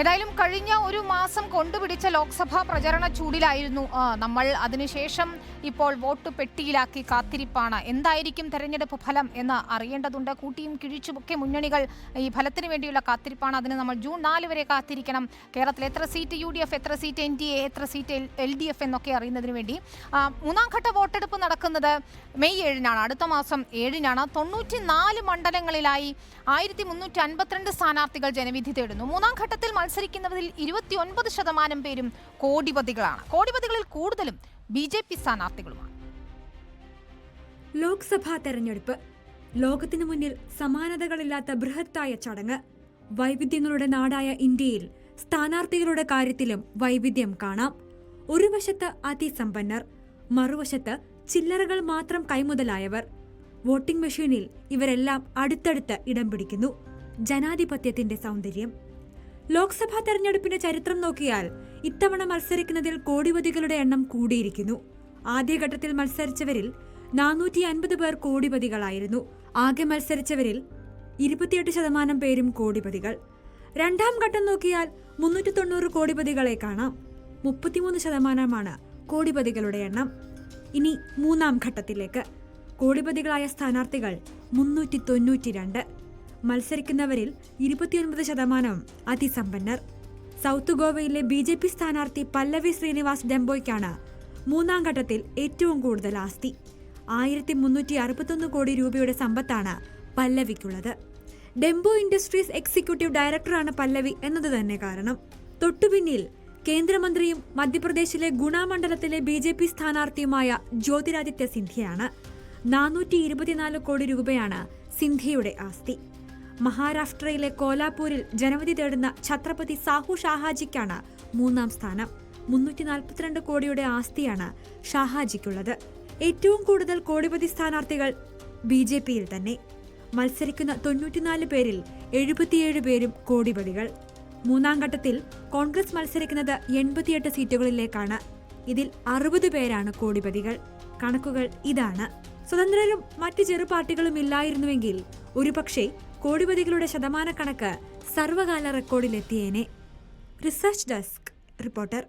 ഏതായാലും കഴിഞ്ഞ ഒരു മാസം കൊണ്ടുപിടിച്ച ലോക്സഭാ പ്രചരണ ചൂടിലായിരുന്നു നമ്മൾ അതിനുശേഷം ഇപ്പോൾ വോട്ട് പെട്ടിയിലാക്കി കാത്തിരിപ്പാണ്. എന്തായിരിക്കും തെരഞ്ഞെടുപ്പ് ഫലം എന്ന് അറിയേണ്ടതുണ്ട്. കൂട്ടിയും കിഴിച്ചുമൊക്കെ മുന്നണികൾ ഈ ഫലത്തിന് വേണ്ടിയുള്ള കാത്തിരിപ്പാണ്. അതിന് നമ്മൾ ജൂൺ നാല് വരെ കാത്തിരിക്കണം. കേരളത്തിൽ എത്ര സീറ്റ് യു ഡി എഫ് എത്ര സീറ്റ് എൻ ഡി എ എത്ര സീറ്റ് എൽ ഡി എഫ് എന്നൊക്കെ അറിയുന്നതിന് വേണ്ടി മൂന്നാം ഘട്ട വോട്ടെടുപ്പ് നടക്കുന്നത് മെയ് ഏഴിനാണ്. അടുത്ത മാസം ഏഴിനാണ്. തൊണ്ണൂറ്റി നാല് മണ്ഡലങ്ങളിലായി ആയിരത്തി മുന്നൂറ്റി അൻപത്തിരണ്ട് സ്ഥാനാർത്ഥികൾ ജനവിധി തേടുന്നു. മൂന്നാം ഘട്ടത്തിൽ മത്സരിക്കുന്നവരിൽ ഇരുപത്തിയൊൻപത് ശതമാനം പേരും കോടിപതികളാണ്. കോടിപതികളിൽ കൂടുതലും ബി ജെ പി സ്ഥാനാർത്ഥികളുമാണ്. ലോക്സഭാ തെരഞ്ഞെടുപ്പ് ലോകത്തിനു മുന്നിൽ സമാനതകളില്ലാത്ത ബൃഹത്തായ ചടങ്ങ് വൈവിധ്യങ്ങളുടെ നാടായ ഇന്ത്യയിൽ സ്ഥാനാർത്ഥികളുടെ കാര്യത്തിലും വൈവിധ്യം കാണാം. ഒരു വശത്ത് അതിസമ്പന്നർ മറുവശത്ത് ചില്ലറകൾ മാത്രം കൈമുതലായവർ. വോട്ടിംഗ് മെഷീനിൽ ഇവരെല്ലാം അടുത്തടുത്ത് ഇടം പിടിക്കുന്നു. ജനാധിപത്യത്തിന്റെ സൗന്ദര്യം ലോക്സഭാ തെരഞ്ഞെടുപ്പിന്റെ ചരിത്രം നോക്കിയാൽ ഇത്തവണ മത്സരിക്കുന്നതിൽ കോടിപതികളുടെ എണ്ണം കൂടിയിരിക്കുന്നു. ആദ്യഘട്ടത്തിൽ മത്സരിച്ചവരിൽ നാനൂറ്റി അൻപത് പേർ കോടിപതികളായിരുന്നു. ആകെ മത്സരിച്ചവരിൽ ഇരുപത്തിയെട്ട് ശതമാനം പേരും കോടിപതികൾ. രണ്ടാം ഘട്ടം നോക്കിയാൽ മുന്നൂറ്റി തൊണ്ണൂറ് കോടിപതികളെ കാണാം. മുപ്പത്തിമൂന്ന് ശതമാനമാണ് കോടിപതികളുടെ എണ്ണം. ഇനി മൂന്നാം ഘട്ടത്തിലേക്ക്. കോടിപതികളായ സ്ഥാനാർത്ഥികൾ മുന്നൂറ്റി തൊണ്ണൂറ്റി രണ്ട് മത്സരിക്കുന്നവരിൽ ഇരുപത്തിയൊൻപത് ശതമാനം അതിസമ്പന്നർ. സൗത്ത് ഗോവയിലെ ബി ജെ പി സ്ഥാനാർത്ഥി പല്ലവി ശ്രീനിവാസ് ഡെംബോയ്ക്കാണ് മൂന്നാം ഘട്ടത്തിൽ ഏറ്റവും കൂടുതൽ ആസ്തി. ആയിരത്തി മുന്നൂറ്റി അറുപത്തൊന്ന് കോടി രൂപയുടെ സമ്പത്താണ് പല്ലവിക്കുള്ളത്. ഡെംബോ ഇൻഡസ്ട്രീസ് എക്സിക്യൂട്ടീവ് ഡയറക്ടറാണ് പല്ലവി എന്നത് തന്നെ കാരണം. തൊട്ടുപിന്നിൽ കേന്ദ്രമന്ത്രിയും മധ്യപ്രദേശിലെ ഗുണാമണ്ഡലത്തിലെ ബി ജെ പി സ്ഥാനാർത്ഥിയുമായ ജ്യോതിരാദിത്യ സിന്ധ്യയാണ്. നാനൂറ്റി ഇരുപത്തിനാല് കോടി രൂപയാണ് സിന്ധ്യയുടെ ആസ്തി. മഹാരാഷ്ട്രയിലെ കോലാപൂരിൽ ജനവധി തേടുന്ന ഛത്രപതി സാഹു ഷാഹാജിക്കാണ് മൂന്നാം സ്ഥാനം. മുന്നൂറ്റി നാൽപ്പത്തിരണ്ട് കോടിയുടെ ആസ്തിയാണ് ഷാഹാജിക്കുള്ളത്. ഏറ്റവും കൂടുതൽ കോടിപതി സ്ഥാനാർത്ഥികൾ ബി ജെ പിയിൽ തന്നെ. മത്സരിക്കുന്ന തൊണ്ണൂറ്റിനാല് പേരിൽ എഴുപത്തിയേഴ് പേരും കോടിപതികൾ. മൂന്നാം ഘട്ടത്തിൽ കോൺഗ്രസ് മത്സരിക്കുന്നത് എൺപത്തിയെട്ട് സീറ്റുകളിലേക്കാണ്. ഇതിൽ അറുപത് പേരാണ് കോടിപതികൾ. കണക്കുകൾ ഇതാണ്. സ്വതന്ത്രരും മറ്റ് ചെറു പാർട്ടികളും ഇല്ലായിരുന്നുവെങ്കിൽ ഒരുപക്ഷെ കോടിപതികളുടെ ശതമാനക്കണക്ക് സർവകാല റെക്കോർഡിലെത്തിയേനെ. Research desk reporter.